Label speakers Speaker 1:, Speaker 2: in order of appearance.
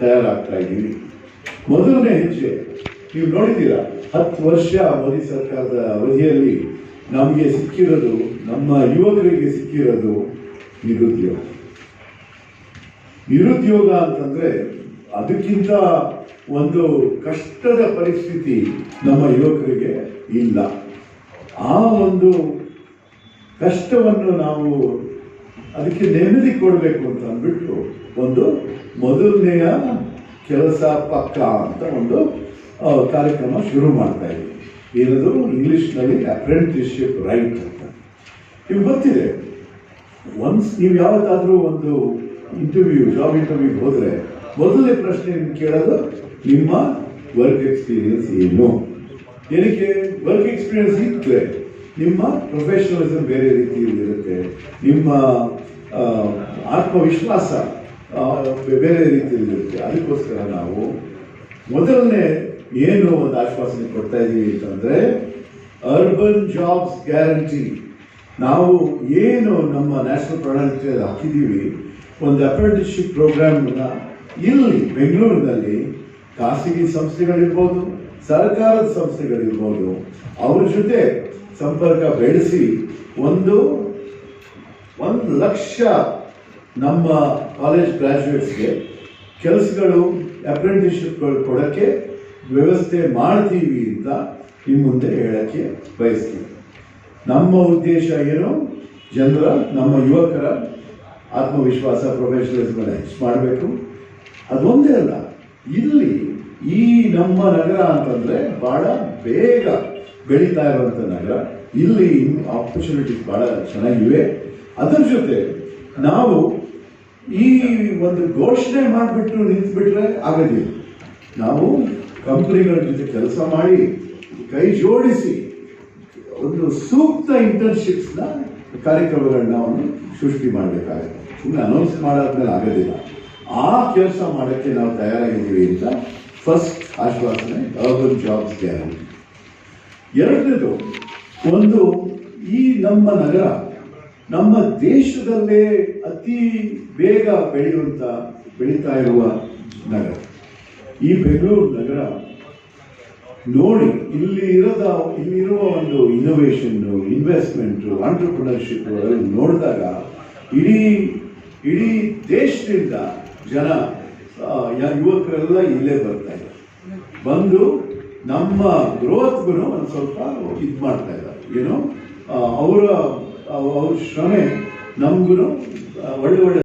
Speaker 1: ತಯಾರಾಗ್ತಾ ಇದ್ದೀವಿ ಮೊದಲನೇ ಹೆಜ್ಜೆ, ನೀವು ನೋಡಿದ್ದೀರಾ, ಹತ್ತು ವರ್ಷ ಮೋದಿ ಸರ್ಕಾರದ ಅವಧಿಯಲ್ಲಿ ನಮಗೆ ಸಿಕ್ಕಿರೋದು, ನಮ್ಮ ಯುವಕರಿಗೆ ಸಿಕ್ಕಿರೋದು ನಿರುದ್ಯೋಗ. ನಿರುದ್ಯೋಗ ಅಂತಂದ್ರೆ ಅದಕ್ಕಿಂತ ಒಂದು ಕಷ್ಟದ ಪರಿಸ್ಥಿತಿ ನಮ್ಮ ಯುವಕರಿಗೆ ಇಲ್ಲ. ಆ ಒಂದು ಕಷ್ಟವನ್ನು ನಾವು ಅದಕ್ಕೆ ನೆಮ್ಮದಿ ಕೊಡಬೇಕು ಅಂತ ಅಂದ್ಬಿಟ್ಟು ಒಂದು ಮೊದಲನೆಯ ಕೆಲಸ ಪಕ್ಕ ಅಂತ ಒಂದು ಕಾರ್ಯಕ್ರಮ ಶುರು ಮಾಡ್ತಾ ಇದ್ದೀವಿ ಏನದು ಇಂಗ್ಲೀಷ್ನಲ್ಲಿ ಅಪ್ರೆಂಟಿಸ್ಶಿಪ್ ರೈಟ್ ಅಂತ. ನಿಮ್ಗೆ ಗೊತ್ತಿದೆ ಒನ್ಸ್ ನೀವು ಯಾವತ್ತಾದರೂ ಒಂದು ಇಂಟರ್ವ್ಯೂ ಜಾಬ್ ಇಂಟರ್ವ್ಯೂಗೆ ಹೋದರೆ, ಮೊದಲನೇ ಪ್ರಶ್ನೆ ಕೇಳೋದು ನಿಮ್ಮ ವರ್ಕ್ ಎಕ್ಸ್ಪೀರಿಯನ್ಸ್ ಏನು? ಏನಕ್ಕೆ? ವರ್ಕ್ ಎಕ್ಸ್ಪೀರಿಯನ್ಸ್ ಇದ್ದರೆ ನಿಮ್ಮ ಪ್ರೊಫೆಷನಲಿಸಮ್ ಬೇರೆ ರೀತಿಯಲ್ಲಿ ಇರುತ್ತೆ, ನಿಮ್ಮ ಆತ್ಮವಿಶ್ವಾಸ ವಿಶ್ವಾಸ ಬೇರೆ ರೀತಿಯಲ್ಲಿ ಇರುತ್ತೆ. ಅದಕ್ಕೋಸ್ಕರ ನಾವು ಮೊದಲನೇ ಏನು ಒಂದು ಆಶ್ವಾಸನೆ ಕೊಡ್ತಾ ಇದ್ದೀವಿ ಅಂತಂದರೆ ಅರ್ಬನ್ ಜಾಬ್ಸ್ ಗ್ಯಾರಂಟಿ ನಾವು ಏನು ನಮ್ಮ ನ್ಯಾಷನಲ್ ಪ್ರಣಾಳಿಕೆಯಲ್ಲಿ ಹಾಕಿದ್ದೀವಿ ಒಂದು ಅಪ್ರೆಂಟಿಸ್ಶಿಪ್ ಪ್ರೋಗ್ರಾಮ್ನ ಇಲ್ಲಿ ಬೆಂಗಳೂರಿನಲ್ಲಿ ಖಾಸಗಿ ಸಂಸ್ಥೆಗಳಿರ್ಬೋದು, ಸರ್ಕಾರದ ಸಂಸ್ಥೆಗಳಿರ್ಬೋದು, ಅವ್ರ ಜೊತೆ ಸಂಪರ್ಕ ಬೆಳೆಸಿ ಒಂದು ಒಂದು ಲಕ್ಷ ನಮ್ಮ ಕಾಲೇಜ್ ಗ್ರ್ಯಾಜುಯೇಟ್ಸ್ಗೆ ಕೆಲಸಗಳು ಅಪ್ರೆಂಟಿಸ್ಶಿಪ್ಗಳು ಕೊಡೋಕ್ಕೆ ವ್ಯವಸ್ಥೆ ಮಾಡ್ತೀವಿ ಅಂತ ನಿಮ್ಮ ಮುಂದೆ ಹೇಳೋಕ್ಕೆ ಬಯಸ್ತೀವಿ ನಮ್ಮ ಉದ್ದೇಶ ಏನು? ಜನರ, ನಮ್ಮ ಯುವಕರ ಆತ್ಮವಿಶ್ವಾಸ ಪ್ರೊಫೆಷನಲಿಸಮ್ ಹೆಚ್ಚು ಮಾಡಬೇಕು. ಅದೊಂದೇ ಅಲ್ಲ. ಇಲ್ಲಿ ಈ ನಮ್ಮ ನಗರ ಅಂತಂದರೆ ಭಾಳ ಬೇಗ ಬೆಳೀತಾ ಇರುವಂಥ ನಗರ. ಇಲ್ಲಿ ಆಪರ್ಚುನಿಟೀಸ್ ಭಾಳ ಚೆನ್ನಾಗಿವೆ. ಅದರ ಜೊತೆ ನಾವು ಈ ಒಂದು ಘೋಷಣೆ ಮಾಡಿಬಿಟ್ಟು ನಿಂತ್ಬಿಟ್ರೆ ಆಗೋದಿಲ್ಲ ನಾವು ಕಂಪ್ನಿಗಳ ಜೊತೆ ಕೆಲಸ ಮಾಡಿ ಕೈ ಜೋಡಿಸಿ ಒಂದು ಸೂಕ್ತ ಇಂಟರ್ನ್ಶಿಪ್ಸ್ನ ಕಾರ್ಯಕ್ರಮಗಳನ್ನ ಅವನು ಸೃಷ್ಟಿ ಮಾಡಬೇಕಾಗುತ್ತೆ. ಸುಮ್ಮನೆ ಅನೌನ್ಸ್ ಮಾಡಾದ್ಮೇಲೆ ಆಗೋದಿಲ್ಲ ಆ ಕೆಲಸ ಮಾಡೋಕ್ಕೆ ನಾವು ತಯಾರಾಗಿದ್ದೀವಿ ಅಂತ ಫಸ್ಟ್ ಆಶ್ವಾಸನೆ ಅರ್ಬನ್ ಜಾಬ್ಸ್ ಗ್ಯಾರಂಟಿ ಎರಡನೇದು, ಒಂದು ಈ ನಮ್ಮ ನಗರ ನಮ್ಮ ದೇಶದಲ್ಲೇ ಅತಿ ಬೇಗ ಬೆಳೆಯುವಂಥ ಬೆಳೀತಾ ಇರುವ ನಗರ. ಈ ಬೆಂಗಳೂರು ನಗರ ನೋಡಿ, ಇಲ್ಲಿ ಇರೋದ ಇಲ್ಲಿರುವ ಒಂದು ಇನ್ನೋವೇಶನ್ ಇನ್ವೆಸ್ಟ್ಮೆಂಟ್ ಆಂಟರ್ಪ್ರಿನರ್ಶಿಪ್ ನೋಡಿದಾಗ ಇಡೀ ಇಡೀ ದೇಶದಿಂದ ಜನ ಯುವಕರೆಲ್ಲ ಇಲ್ಲೇ ಬರ್ತಾ ಇದ್ದಾರೆ. ಬಂದು ನಮ್ಮ ಗ್ರೋತ್ಗೂ ಒಂದು ಸ್ವಲ್ಪ ಇದು ಮಾಡ್ತಾ ಇದ್ದಾರೆ. ಏನು? ಅವರ ಅವ್ರ ಶ್ರಮೆ ನಮಗೂ ಒಳ್ಳೆ ಒಳ್ಳೆ